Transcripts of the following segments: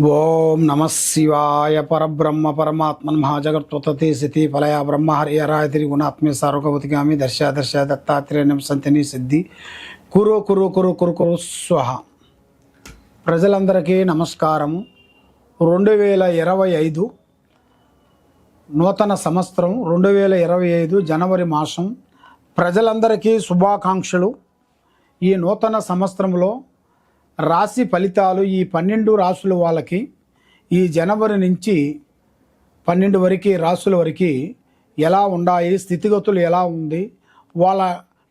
ఓం నమ శివాయ పరబ్రహ్మ పరమాత్మన్ మహాజగత్వతతి స్థితి ఫలయ బ్రహ్మ హరియరాయ తిరి గుణాత్మే సార్వగవతిగామి దర్శ దర్శ దత్తాత్రేయం సంతిని సిద్ధి. కురు కురు కురు కురు కురు స్వహ. ప్రజలందరికీ నమస్కారము. రెండు వేల ఇరవై ఐదు నూతన సంవత్సరం రెండు వేల ఇరవై ఐదు జనవరి మాసం ప్రజలందరికీ శుభాకాంక్షలు. ఈ నూతన సంవత్సరంలో రాశి ఫలితాలు ఈ పన్నెండు రాసుల వాళ్ళకి ఈ జనవరి నుంచి పన్నెండు వరకు రాసుల వరకు ఎలా ఉన్నాయి స్థితిగతులు ఎలా ఉంది వాళ్ళ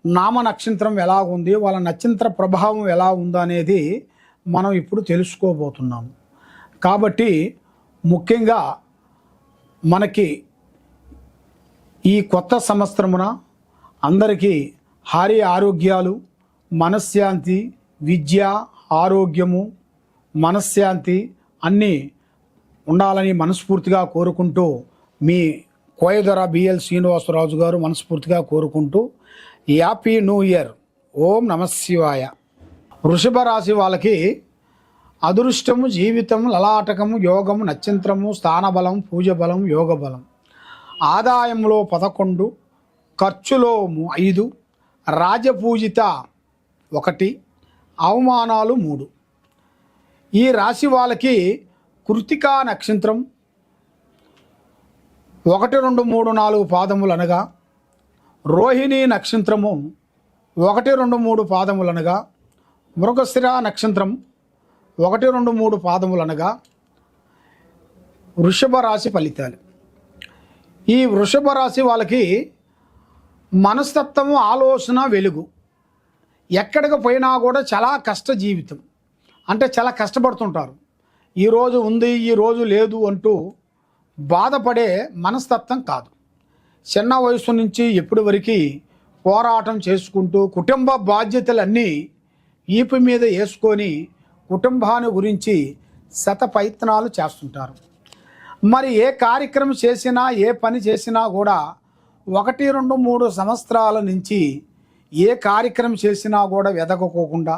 నామ నక్షత్రం ఎలా ఉంది వాళ్ళ నక్షత్ర ప్రభావం ఎలా ఉందనేది మనం ఇప్పుడు తెలుసుకోబోతున్నాము కాబట్టి ముఖ్యంగా మనకి ఈ కొత్త సంవత్సరమున అందరికీ హారి ఆరోగ్యాలు మనశ్శాంతి విద్య ఆరోగ్యము మనశ్శాంతి అన్నీ ఉండాలని మనస్ఫూర్తిగా కోరుకుంటూ మీ కోయదొర బిఎల్ శ్రీనివాసరాజు గారు మనస్ఫూర్తిగా కోరుకుంటూ హ్యాపీ న్యూ ఇయర్. ఓం నమ శివాయ. వృషభ రాశి వాళ్ళకి అదృష్టము జీవితం లలాటకము యోగము నక్షత్రము స్థానబలం పూజ బలం యోగ బలం ఆదాయంలో పదకొండు ఖర్చులో ఐదు రాజపూజిత ఒకటి అవమానాలు మూడు. ఈ రాశి వాళ్ళకి కృతికా నక్షత్రం ఒకటి రెండు మూడు నాలుగు పాదములు అనగా రోహిణి నక్షత్రము ఒకటి రెండు మూడు పాదములు అనగా మృగశిర నక్షత్రం ఒకటి రెండు మూడు పాదములు అనగా వృషభ రాశి ఫలితాలు. ఈ వృషభ రాశి వాళ్ళకి మనస్తత్వము ఆలోచన వెలుగు. ఎక్కడికి పోయినా కూడా చాలా కష్ట జీవితం అంటే చాలా కష్టపడుతుంటారు. ఈరోజు ఉంది ఈరోజు లేదు అంటూ బాధపడే మనస్తత్వం కాదు. చిన్న వయసు నుంచి ఎప్పటి వరకు పోరాటం చేసుకుంటూ కుటుంబ బాధ్యతలన్నీ ఈపు మీద వేసుకొని కుటుంబాన్ని గురించి శత ప్రయత్నాలు చేస్తుంటారు. మరి ఏ కార్యక్రమం చేసినా ఏ పని చేసినా కూడా ఒకటి రెండు మూడు సంవత్సరాల నుంచి ఏ కార్యక్రమం చేసినా కూడా వెదకపోకుండా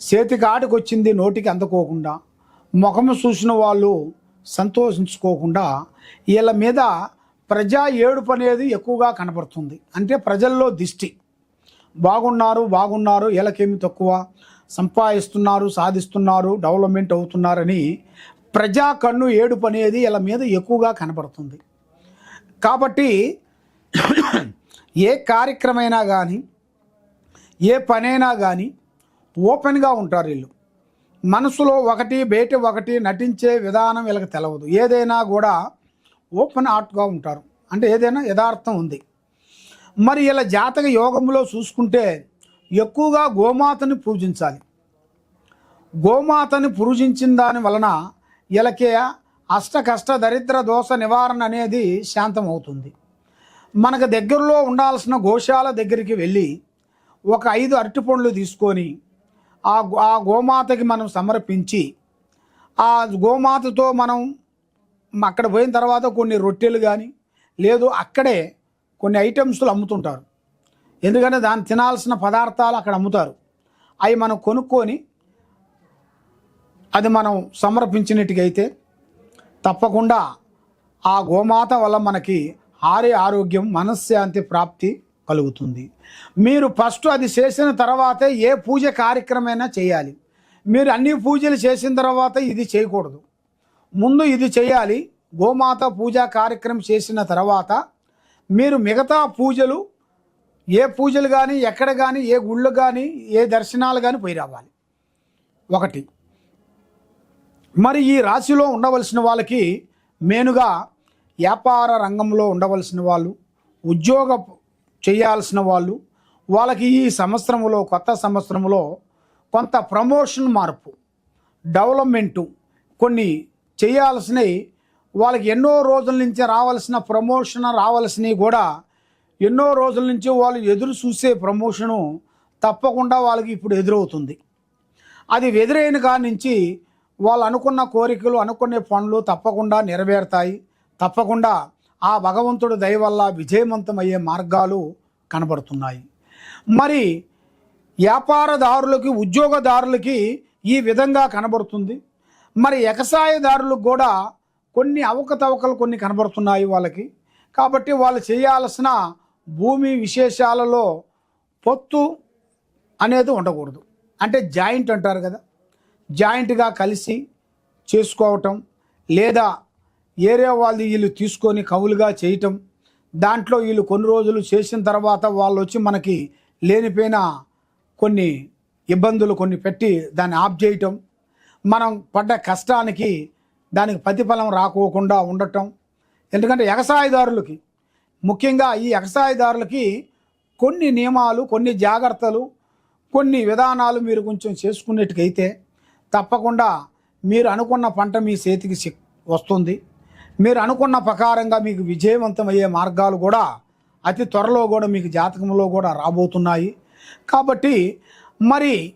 చేతికి వచ్చింది నోటికి అందుకోకుండా ముఖము చూసిన వాళ్ళు సంతోషించుకోకుండా వీళ్ళ మీద ప్రజా ఏడుపు అనేది ఎక్కువగా కనపడుతుంది అంటే ప్రజల్లో దిష్టి. బాగున్నారు బాగున్నారు వీళ్ళకేమి తక్కువ. సంపాదిస్తున్నారు సాధిస్తున్నారు డెవలప్మెంట్ అవుతున్నారని ప్రజా కన్ను ఏడుపు అనేది వీళ్ళ మీద ఎక్కువగా కనపడుతుంది కాబట్టి ఏ కార్యక్రమైనా కానీ ఏ పనైనా కానీ ఓపెన్గా ఉంటారు వీళ్ళు. మనసులో ఒకటి బయట ఒకటి నటించే విధానం వీళ్ళకి తెలవదు. ఏదైనా కూడా ఓపెన్ ఆర్ట్గా ఉంటారు. అంటే ఏదైనా యథార్థం ఉంది. మరి ఇలా జాతక యోగంలో చూసుకుంటే ఎక్కువగా గోమాతని పూజించాలి. గోమాతని పూజించిన దాని వలన వీళ్ళకి అష్ట కష్ట దరిద్ర దోష నివారణ అనేది శాంతం అవుతుంది మనకు దగ్గరలో ఉండాల్సిన గోశాల దగ్గరికి వెళ్ళి ఒక ఐదు అరటిపండ్లు తీసుకొని ఆ గో- ఆ గోమాతకి మనం సమర్పించి ఆ గోమాతతో మనం అక్కడ పోయిన తర్వాత కొన్ని రొట్టెలు కానీ లేదు అక్కడే కొన్ని ఐటమ్స్లు అమ్ముతుంటారు. ఎందుకంటే దాన్ని తినాల్సిన పదార్థాలు అక్కడ అమ్ముతారు. అవి మనం కొనుక్కొని అది మనం సమర్పించినట్టుగైతే తప్పకుండా ఆ గోమాత వల్ల మనకి ఆరే ఆరోగ్యం మనశ్శాంతి ప్రాప్తి కలుగుతుంది. మీరు ఫస్ట్ అది చేసిన తర్వాతే ఏ పూజ కార్యక్రమైనా చేయాలి. మీరు అన్ని పూజలు చేసిన తర్వాత ఇది చేయకూడదు. ముందు ఇది చేయాలి. గోమాత పూజా కార్యక్రమం చేసిన తర్వాత మీరు మిగతా పూజలు ఏ పూజలు కానీ ఎక్కడ కానీ ఏ గుళ్ళు కానీ ఏ దర్శనాలు కానీ పోయి రావాలి. ఒకటి. మరి ఈ రాశిలో ఉండవలసిన వాళ్ళకి మెయిన్గా వ్యాపార రంగంలో ఉండవలసిన వాళ్ళు ఉద్యోగ చేయాల్సిన వాళ్ళు వాళ్ళకి ఈ సంవత్సరంలో కొత్త సంవత్సరంలో కొంత ప్రమోషన్ మార్పు డెవలప్మెంటు కొన్ని చేయాల్సినవి వాళ్ళకి ఎన్నో రోజుల నుంచి రావాల్సిన ప్రమోషన్ రావాల్సినవి కూడా ఎన్నో రోజుల నుంచి వాళ్ళు ఎదురు చూసే ప్రమోషను తప్పకుండా వాళ్ళకి ఇప్పుడు ఎదురవుతుంది. అది ఎదురైన నుంచి వాళ్ళు అనుకున్న కోరికలు అనుకునే పనులు తప్పకుండా నెరవేరుతాయి. తప్పకుండా ఆ భగవంతుడు దయ వల్ల విజయవంతమయ్యే మార్గాలు కనబడుతున్నాయి. మరి వ్యాపారదారులకి ఉద్యోగదారులకి ఈ విధంగా కనబడుతుంది. మరి ఎగసాయదారులకు కూడా కొన్ని అవకతవకలు కొన్ని కనబడుతున్నాయి వాళ్ళకి. కాబట్టి వాళ్ళు చేయాల్సిన భూమి విశేషాలలో పొత్తు అనేది ఉండకూడదు. అంటే జాయింట్ అంటారు కదా. జాయింట్గా కలిసి చేసుకోవటం లేదా ఏరియా వాళ్ళు వీళ్ళు తీసుకొని కవులుగా చేయటం. దాంట్లో వీళ్ళు కొన్ని రోజులు చేసిన తర్వాత వాళ్ళు వచ్చి మనకి లేనిపోయిన కొన్ని ఇబ్బందులు కొన్ని పెట్టి దాన్ని ఆఫ్ చేయటం. మనం పడ్డ కష్టానికి దానికి ప్రతిఫలం రాకోకుండా ఉండటం. ఎందుకంటే ఎగసాయదారులకి ముఖ్యంగా ఈ ఎగసాయదారులకి కొన్ని నియమాలు కొన్ని జాగ్రత్తలు కొన్ని విధానాలు మీరు కొంచెం చేసుకునేట్టుకైతే తప్పకుండా మీరు అనుకున్న పంట మీ చేతికి వస్తుంది. మీరు అనుకున్న ప్రకారంగా మీకు విజయవంతమయ్యే మార్గాలు కూడా అతి త్వరలో కూడా మీకు జాతకంలో కూడా రాబోతున్నాయి. కాబట్టి మరి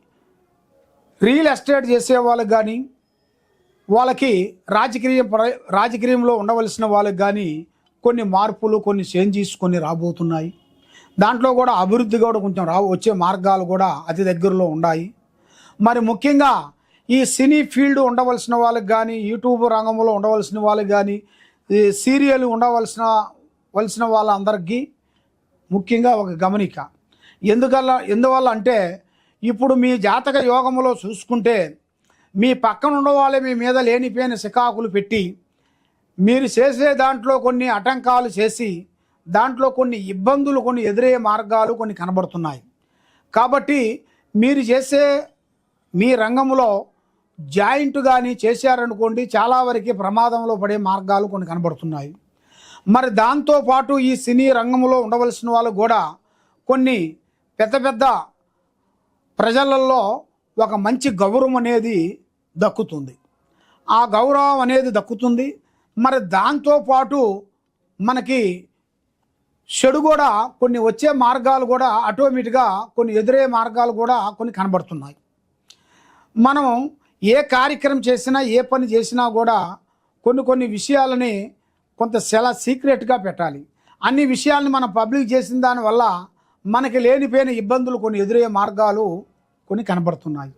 రియల్ ఎస్టేట్ చేసే వాళ్ళకి కానీ వాళ్ళకి రాజకీయ ప్ర- రాజకీయంలో ఉండవలసిన వాళ్ళకి కానీ కొన్ని మార్పులు కొన్ని చేంజెస్ కొన్ని రాబోతున్నాయి. దాంట్లో కూడా అభివృద్ధి కూడా కొంచెం రా వచ్చే మార్గాలు కూడా అతి దగ్గరలో ఉన్నాయి. మరి ముఖ్యంగా ఈ సినీ ఫీల్డ్ ఉండవలసిన వాళ్ళకి కానీ యూట్యూబ్ రంగంలో ఉండవలసిన వాళ్ళకి కానీ ఈ సీరియల్ ఉండవలసిన వలసిన వాళ్ళందరికీ ముఖ్యంగా ఒక గమనిక. ఎందుకల్ల ఎందువల్ల అంటే ఇప్పుడు మీ జాతక యోగములో చూసుకుంటే మీ పక్కన ఉన్న వాళ్ళే మీ మీద లేనిపోయిన సికాకులు పెట్టి మీరు చేసే దాంట్లో కొన్ని ఆటంకాలు చేసి దాంట్లో కొన్ని ఇబ్బందులు కొన్ని ఎదురయ్యే మార్గాలు కొన్ని కనబడుతున్నాయి. కాబట్టి మీరు చేసే మీ రంగంలో జాయింట్ కానీ చేశారనుకోండి చాలా వరకు ప్రమాదంలో పడే మార్గాలు కొన్ని కనబడుతున్నాయి. మరి దాంతోపాటు ఈ సినీ రంగంలో ఉండవలసిన వాళ్ళు కూడా కొన్ని పెద్ద పెద్ద ప్రజలలో ఒక మంచి గౌరవం అనేది దక్కుతుంది. ఆ గౌరవం అనేది దక్కుతుంది. మరి దాంతోపాటు మనకి చెడు కూడా కొన్ని వచ్చే మార్గాలు కూడా ఆటోమేటిక్గా కొన్ని ఎదురే మార్గాలు కూడా కొన్ని కనబడుతున్నాయి. మనం ఏ కార్యక్రమం చేసినా ఏ పని చేసినా కూడా కొన్ని కొన్ని విషయాలని కొంత చాలా సీక్రెట్గా పెట్టాలి. అన్ని విషయాల్ని మనం పబ్లిక్ చేసిన దానివల్ల మనకి లేనిపోయిన ఇబ్బందులు కొన్ని ఎదురయ్యే మార్గాలు కొన్ని కనబడుతున్నాయి.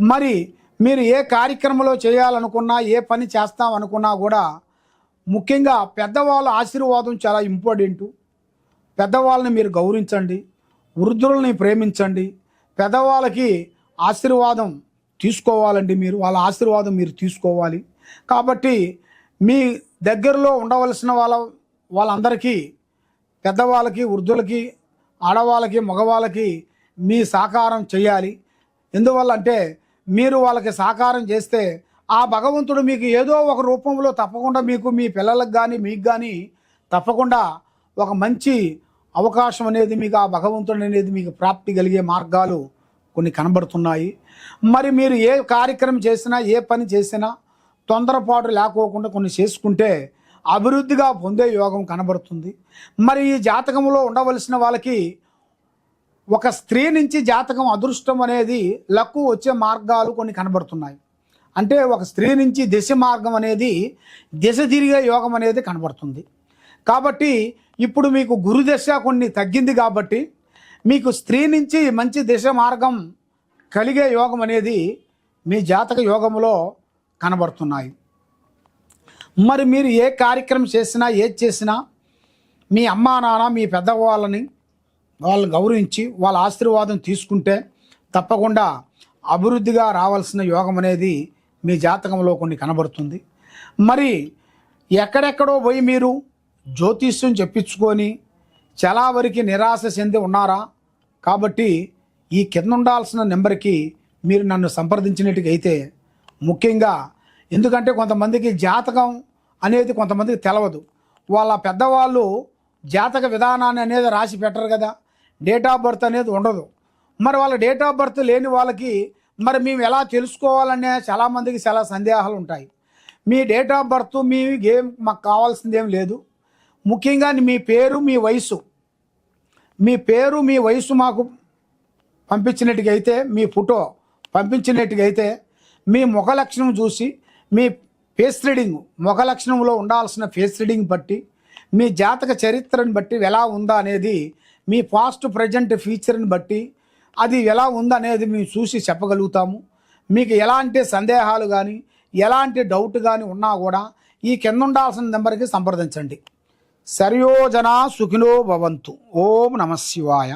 మరి మీరు ఏ కార్యక్రమంలో చేయాలనుకున్నా ఏ పని చేస్తాం అనుకున్నా కూడా ముఖ్యంగా పెద్దవాళ్ళ ఆశీర్వాదం చాలా ఇంపార్టెంటు. పెద్దవాళ్ళని మీరు గౌరవించండి వృద్ధులని ప్రేమించండి. పెద్దవాళ్ళకి ఆశీర్వాదం తీసుకోవాలండి మీరు వాళ్ళ ఆశీర్వాదం మీరు తీసుకోవాలి. కాబట్టి మీ దగ్గరలో ఉండవలసిన వాళ్ళ వాళ్ళందరికీ పెద్దవాళ్ళకి వృద్ధులకి ఆడవాళ్ళకి మగవాళ్ళకి మీ సహకారం చేయాలి. ఎందువల్ల అంటే మీరు వాళ్ళకి సహకారం చేస్తే ఆ భగవంతుడు మీకు ఏదో ఒక రూపంలో తప్పకుండా మీకు మీ పిల్లలకు కానీ మీకు కానీ తప్పకుండా ఒక మంచి అవకాశం అనేది మీకు ఆ భగవంతుడు అనేది మీకు ప్రాప్తి కలిగే మార్గాలు కొన్ని కనబడుతున్నాయి. మరి మీరు ఏ కార్యక్రమం చేసినా ఏ పని చేసినా తొందరపాటు లేకోకుండా కొన్ని చేసుకుంటే అభివృద్ధిగా పొందే యోగం కనబడుతుంది. మరి ఈ జాతకంలో ఉండవలసిన వాళ్ళకి ఒక స్త్రీ నుంచి జాతకం అదృష్టం అనేది లక్కు వచ్చే మార్గాలు కొన్ని కనబడుతున్నాయి. అంటే ఒక స్త్రీ నుంచి దిశ మార్గం అనేది దిశ తిరిగే యోగం అనేది కనబడుతుంది. కాబట్టి ఇప్పుడు మీకు గురుదశ కొన్ని తగ్గింది కాబట్టి మీకు స్త్రీ నుంచి మంచి దిశ మార్గం కలిగే యోగం అనేది మీ జాతక యోగంలో కనబడుతున్నాయి. మరి మీరు ఏ కార్యక్రమం చేసినా ఏది చేసినా మీ అమ్మా నాన్న మీ పెద్దవాళ్ళని వాళ్ళని గౌరవించి వాళ్ళ ఆశీర్వాదం తీసుకుంటే తప్పకుండా అభివృద్ధిగా రావాల్సిన యోగం అనేది మీ జాతకంలో కొన్ని కనబడుతుంది. మరి ఎక్కడెక్కడో పోయి మీరు జ్యోతిష్యం చెప్పించుకొని చాలా వరకు నిరాశ చెంది ఉన్నారా? కాబట్టి ఈ కింద ఉండాల్సిన నెంబర్కి మీరు నన్ను సంప్రదించినట్టుగైతే ముఖ్యంగా ఎందుకంటే కొంతమందికి జాతకం అనేది కొంతమందికి తెలవదు. వాళ్ళ పెద్దవాళ్ళు జాతక విధానాన్ని అనేది రాసి పెట్టరు కదా. డేట్ ఆఫ్ బర్త్ అనేది ఉండదు. మరి వాళ్ళ డేట్ ఆఫ్ బర్త్ లేని వాళ్ళకి మరి మేము ఎలా తెలుసుకోవాలనే చాలామందికి చాలా సందేహాలు ఉంటాయి. మీ డేట్ ఆఫ్ బర్త్ మీ గేమ్ మాకు కావాల్సిందేం లేదు. ముఖ్యంగా మీ పేరు మీ వయసు. మీ పేరు మీ వయసు మాకు పంపించినట్టుగైతే మీ ఫోటో పంపించినట్టుగైతే మీ ముఖ లక్షణం చూసి మీ ఫేస్ రీడింగ్ ముఖ లక్షణంలో ఉండాల్సిన ఫేస్ రీడింగ్ బట్టి మీ జాతక చరిత్రను బట్టి ఎలా ఉందా అనేది మీ పాస్ట్ ప్రజెంట్ ఫ్యూచర్ని బట్టి అది ఎలా ఉందనేది మేము చూసి చెప్పగలుగుతాము. మీకు ఎలాంటి సందేహాలు కానీ ఎలాంటి డౌట్ కానీ ఉన్నా కూడా ఈ కింద ఉండాల్సిన నెంబర్కి సంప్రదించండి. సర్యోజన సుఖినో భవంతు. ఓం నమ శివాయ.